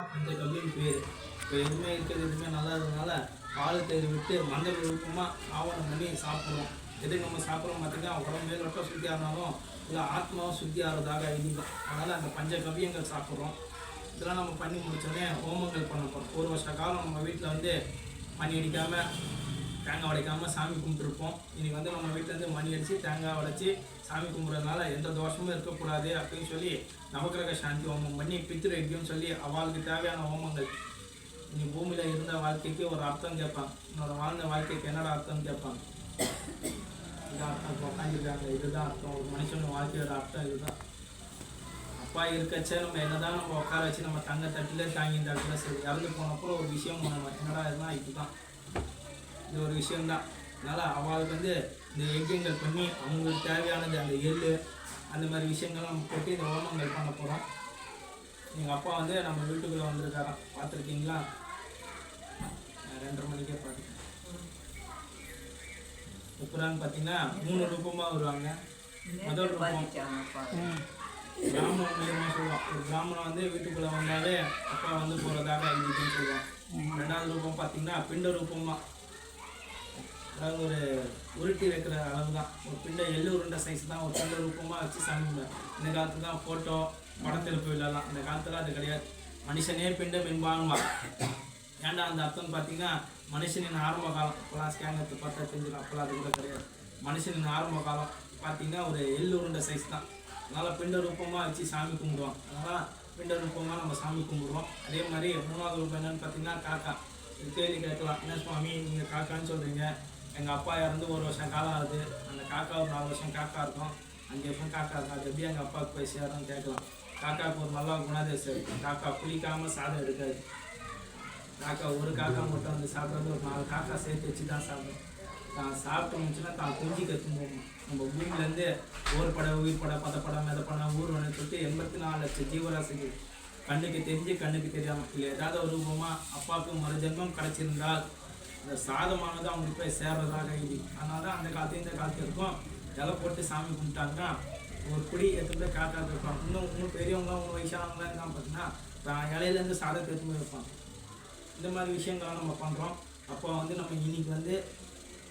இந்த கவியின் பேர். இப்போ எதுவுமே இருக்கிறது எதுவுமே நல்லா இருந்ததுனால பால் தயிர் விட்டு மஞ்சள் விருப்பமாக ஆவணம் பண்ணி சாப்பிடுவோம் எதுக்கு நம்ம சாப்பிட்றோம் பார்த்தீங்கன்னா உடம்பு மேலோட்டம் சுத்தியாக இருந்தாலும் இல்லை ஆத்மாவும் சுத்தி ஆகிறதாக அதனால் அந்த பஞ்ச கவியங்கள் சாப்பிட்றோம். இதெல்லாம் நம்ம பண்ணி முடிச்சோடனே ஹோமங்கள் பண்ண போகிறோம் ஒரு வருஷ காலம் நம்ம வீட்டில் வந்து பணி அடிக்காமல் தேங்காய் உடைக்காமல் சாமி கும்பிட்டுருப்போம். இன்றைக்கி வந்து நம்ம வீட்டிலேருந்து மணி அடித்து தேங்காய் உடைச்சி சாமி கும்பிட்றதுனால எந்த தோஷமும் இருக்கக்கூடாது அப்படின்னு சொல்லி நவக்கிரக சாந்தி ஹோமம் பண்ணி பித்திரு யஜ்யம் சொல்லி அவளுக்கு தேவையான ஹோமங்கள். நீ பூமியில் இருந்த வாழ்க்கைக்கு ஒரு அர்த்தம் கேட்பாங்க உன்னோட வாழ்ந்த வாழ்க்கைக்கு என்னடா அர்த்தம் கேட்பாங்க இதான் அர்த்தம். இப்போ உட்காந்துருக்காங்க இதுதான் அர்த்தம். ஒரு மனுஷனோட வாழ்க்கையோட அர்த்தம் இதுதான். அப்பா இருக்கச்சே நம்ம என்னதான் நம்ம உட்கார வச்சு நம்ம தங்க தட்டிலே தாங்கி இந்த இடத்துல சரி இறந்து போனப்போ ஒரு விஷயம் நம்ம என்னடா இதுதான் இதுதான். இந்த ஒரு விஷயம்தான். அதனால் அவளுக்கு வந்து இந்த யஜ்யங்கள் பண்ணி அவங்களுக்கு தேவையானது அந்த எள்ளு அந்த மாதிரி விஷயங்கள்லாம் நம்ம போட்டு இந்த ஹோமங்கள் பண்ண போகிறோம் எங்கள் அப்பா வந்து நம்ம வீட்டுக்குள்ளே வந்திருக்காராம். பார்த்துருக்கீங்களா? ரெண்டரை மணிக்கே பார்த்துக்கேன் எப்படான்னு பார்த்தீங்கன்னா மூணு ரூபமாக வருவாங்க. முதல் ரூபம். பிராமணன் மூலியமாக சொல்லுவான். ஒரு கிராமம் வந்து வீட்டுக்குள்ளே வந்தாலே அப்பா வந்து போகிறதாக இதுன்னு சொல்லுவான். ரெண்டாவது ரூபம் பார்த்தீங்கன்னா பிண்ட ரூபமாக அதாவது ஒரு உருட்டி வைக்கிற அளவு தான் ஒரு பிண்டை எள்ளு உருண்டை சைஸ் தான். ஒரு பிண்டை ரூபமாக வச்சு சாமி இந்த காலத்துல தான் ஃபோட்டோ படத்தில் போயிடலாம் இந்த காலத்தில் அது கிடையாது. மனுஷனே பிண்டம் என்பான்மா ஏன்டா அந்த அர்த்தம் பார்த்தீங்கன்னா மனுஷனின் ஆரம்ப காலம். இப்போலாம் ஸ்கேன் எடுத்து பார்த்தா தெரிஞ்சுக்கலாம் அப்போலாம் அது கூட கிடையாது. மனுஷனின் ஆரம்ப காலம் பார்த்தீங்கன்னா ஒரு எள்ளு உருண்டை சைஸ் தான். அதனால் பிண்ட ரூபமாக வச்சு சாமி கும்பிடுவோம் அதனால் பிண்ட ரூபமாக நம்ம சாமி கும்பிடுவோம் அதே மாதிரி மூணாவது ரூபம் என்னன்னு பார்த்தீங்கன்னா காக்கா. கேள்வி கேட்கலாம். என்ன சுவாமி? நீங்கள் காக்கான்னு சொல்கிறீங்க எங்கள் அப்பா இறந்து ஒரு வருஷம் காலம் ஆகுது. அந்த காக்கா ஒரு நாலு வருஷம் காக்கா இருக்கும். அஞ்சு வருஷம் காக்கா இருக்கும். அது எப்படி எங்கள் அப்பாவுக்கு போய் சேரும்னு கேட்கலாம். காக்காவுக்கு ஒரு நல்ல குணாதிசயம் இருக்கும். காக்கா குளிக்காமல் சாதம் எடுக்காது. காக்கா ஒரு காக்கா மட்டும் வந்து சாப்பிட்றது ஒரு நாலு காக்கா சேர்த்து வச்சு தான் சாப்பிடும். தான் சாப்பிட்டு முடிச்சுன்னா தான் குஞ்சு கற்று நம்ம பூமியிலேருந்து ஓர் படம் உயிர் பட பதப்பட மெதப்பட ஊர்வனை சொல்லிட்டு எண்பத்தி நாலு லட்சம் ஜீவராசிக்கு கண்ணுக்கு தெரிஞ்சு கண்ணுக்கு தெரியாமல் இல்லை ஏதாவது ஒரு ரூபமாக அப்பாவுக்கு மறுஜென்மம் கிடச்சிருந்தால் அந்த சாதமானது அவங்களுக்கு போய் சேர்றதாக இது. அதனால தான் அந்த காலத்து இந்த காலத்து இருக்கும். இலை போட்டு சாமி கும்பிட்டாங்கன்னா ஒரு குடி எடுத்து போய் காக்காத்து இன்னும் இன்னும் பெரியவங்க அவங்க வயசானவங்களாம் இருக்காங்க பார்த்தீங்கன்னா இலையிலேருந்து சாதத்தை எடுத்து போய் வைப்பாங்க. இந்த மாதிரி விஷயங்கள்லாம் நம்ம பண்ணுறோம் அப்போ வந்து நம்ம இன்னைக்கு வந்து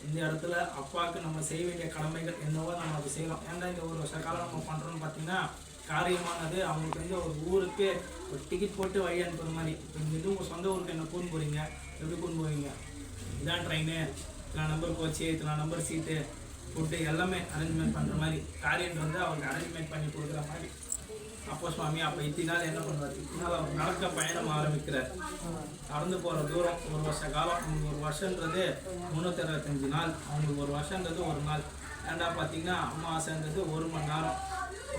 இந்த இடத்துல அப்பாவுக்கு நம்ம செய்ய வேண்டிய கடமைகள் என்னவோ நம்ம அதை செய்யலாம். ஏன்னா இந்த ஒரு வருஷ காலம் நம்ம பண்ணுறோம்னு பார்த்தீங்கன்னா காரியமானது அவங்களுக்கு வந்து ஒரு ஊருக்கு ஒரு டிக்கெட் போட்டு வழி அனுப்புகிற மாதிரி. இப்போ இந்த இது உங்கள் சொந்த ஊருக்கு என்ன கூண்டு போகிறீங்க எப்படி கூண்டு போவீங்க? இதான் ட்ரெயின் இத்தனை நம்பர் கோச்சு இத்தனை நம்பர் சீட்டு ஃபுட்டு எல்லாமே அரேஞ்ச்மெண்ட் பண்ணுற மாதிரி. காரியன் வந்து அவங்களுக்கு அரேஞ்ச்மெண்ட் பண்ணி கொடுக்குற மாதிரி. அப்போ சுவாமி அப்போ இத்தினால் என்ன பண்ணுவார்? இத்தினால் அவர் நடக்க பயணம் ஆரம்பிக்கிறார். நடந்து போகிற தூரம் ஒரு வருஷ காலம். அவங்களுக்கு ஒரு வருஷன்றது முந்நூற்றி அறுபத்தஞ்சு நாள். அவங்களுக்கு ஒரு வருஷன்றது ஒரு நாள். ஏண்டா பார்த்தீங்கன்னா அம்மாசைன்றது ஒரு மணி நேரம்.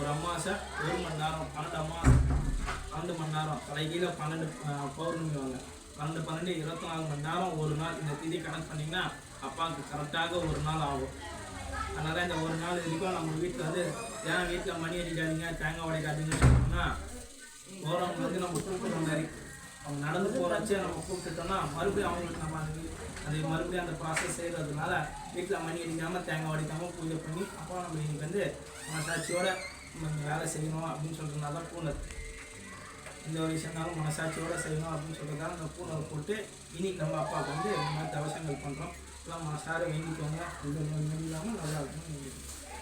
ஒரு அம்மாசை ஒரு மணி நேரம். பன்னெண்டு அம்மா பன்னெண்டு மணி நேரம். தலைகீழ பன்னெண்டு பௌர்ணமி வாங்க. பன்னெண்டு பன்னெண்டு இருபத்தி நாலு மணி நேரம் ஒரு நாள் இந்த திதி கனெக்ட் பண்ணிங்கன்னா அப்பாவுக்கு கரெக்டாக ஒரு நாள் ஆகும். அதனால் இந்த ஒரு நாள் வரைக்கும் நம்ம வீட்டில் வந்து ஏன் வீட்டில் மணி அடிக்காதீங்க தேங்காய் உடைக்காதீங்கன்னு சொன்னோம்னா போகிறவங்க வந்து நம்ம கூப்பிடுற மாதிரி. அவங்க நடந்து போகிறச்சே நம்ம கூப்பிட்டுட்டோம்னா மறுபடியும் அவங்களுக்கு நம்ம அது அது மறுபடியும் அந்த ப்ராசஸ் செய்கிறதுனால வீட்டில் மணி அடிக்காமல் தேங்காய் உடைக்காமல் பூஜை பண்ணி அப்போ நம்ம இன்னைக்கு வந்து மனசாட்சியோட நம்ம வேலை செய்யணும் அப்படின்னு சொல்கிறதுனால தான் பூனது இந்த ஒரு விஷயம்னாலும் மனசாட்சியோடு செய்யணும் அப்படின்னு சொல்கிறதால அந்த பூனை போட்டு இனி நம்ம அப்பாவுக்கு வந்து இந்த மாதிரி தவசங்கள் பண்ணுறோம் எல்லாம் மனசார வேண்டிக்கோங்க. இது இல்லாமல் நல்லா இருக்கணும்